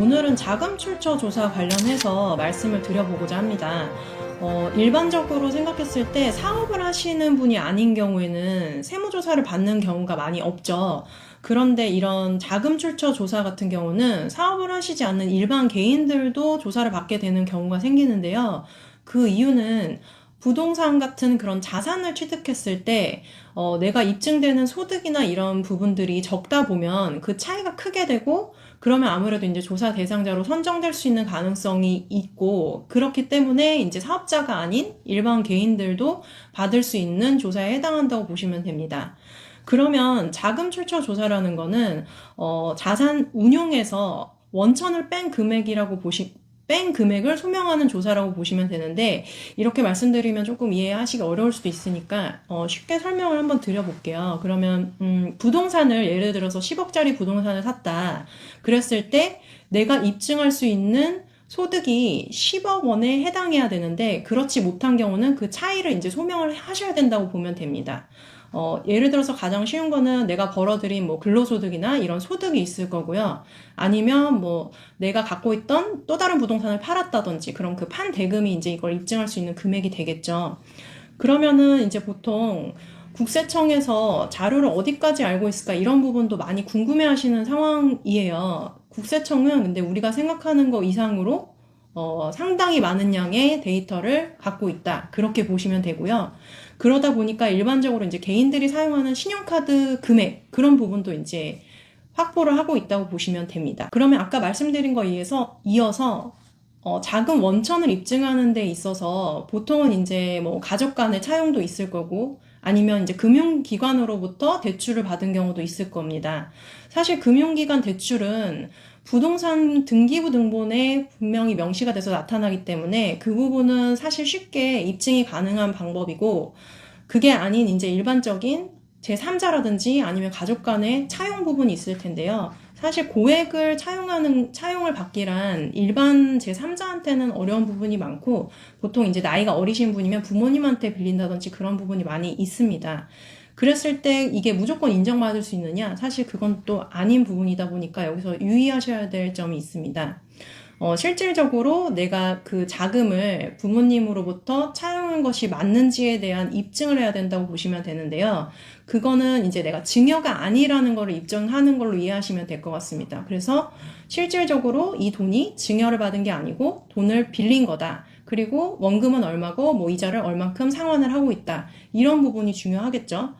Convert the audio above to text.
오늘은 자금 출처 조사 관련해서 말씀을 드려보고자 합니다. 어, 일반적으로 생각했을 때 사업을 하시는 분이 아닌 경우에는 세무조사를 받는 경우가 많이 없죠. 그런데 이런 자금 출처 조사 같은 경우는 사업을 하시지 않는 일반 개인들도 조사를 받게 되는 경우가 생기는데요. 그 이유는 부동산 같은 그런 자산을 취득했을 때, 어, 내가 입증되는 소득이나 이런 부분들이 적다 보면 그 차이가 크게 되고, 그러면 아무래도 이제 조사 대상자로 선정될 수 있는 가능성이 있고, 그렇기 때문에 이제 사업자가 아닌 일반 개인들도 받을 수 있는 조사에 해당한다고 보시면 됩니다. 그러면 자금 출처 조사라는 거는, 어, 자산 운용에서 원천을 뺀 금액이라고 보시, 뺀 금액을 소명하는 조사라고 보시면 되는데, 이렇게 말씀드리면 조금 이해하시기 어려울 수도 있으니까, 어, 쉽게 설명을 한번 드려볼게요. 그러면, 음, 부동산을 예를 들어서 10억짜리 부동산을 샀다. 그랬을 때 내가 입증할 수 있는 소득이 10억 원에 해당해야 되는데, 그렇지 못한 경우는 그 차이를 이제 소명을 하셔야 된다고 보면 됩니다. 어, 예를 들어서 가장 쉬운 거는 내가 벌어들인 뭐 근로소득이나 이런 소득이 있을 거고요. 아니면 뭐 내가 갖고 있던 또 다른 부동산을 팔았다든지 그런 그판 대금이 이제 이걸 입증할 수 있는 금액이 되겠죠. 그러면은 이제 보통 국세청에서 자료를 어디까지 알고 있을까 이런 부분도 많이 궁금해 하시는 상황이에요. 국세청은 근데 우리가 생각하는 거 이상으로 어, 상당히 많은 양의 데이터를 갖고 있다. 그렇게 보시면 되고요. 그러다 보니까 일반적으로 이제 개인들이 사용하는 신용카드 금액, 그런 부분도 이제 확보를 하고 있다고 보시면 됩니다. 그러면 아까 말씀드린 거에 의해서 이어서 어, 자금 원천을 입증하는 데 있어서 보통은 이제 뭐 가족 간의 차용도 있을 거고 아니면 이제 금융기관으로부터 대출을 받은 경우도 있을 겁니다. 사실 금융기관 대출은 부동산 등기부 등본에 분명히 명시가 돼서 나타나기 때문에 그 부분은 사실 쉽게 입증이 가능한 방법이고 그게 아닌 이제 일반적인 제3자라든지 아니면 가족 간의 차용 부분이 있을 텐데요. 사실 고액을 차용하는, 차용을 받기란 일반 제3자한테는 어려운 부분이 많고 보통 이제 나이가 어리신 분이면 부모님한테 빌린다든지 그런 부분이 많이 있습니다. 그랬을 때 이게 무조건 인정받을 수 있느냐? 사실 그건 또 아닌 부분이다 보니까 여기서 유의하셔야 될 점이 있습니다. 어, 실질적으로 내가 그 자금을 부모님으로부터 차용한 것이 맞는지에 대한 입증을 해야 된다고 보시면 되는데요. 그거는 이제 내가 증여가 아니라는 거를 입증하는 걸로 이해하시면 될 것 같습니다. 그래서 실질적으로 이 돈이 증여를 받은 게 아니고 돈을 빌린 거다. 그리고 원금은 얼마고 뭐 이자를 얼만큼 상환을 하고 있다. 이런 부분이 중요하겠죠.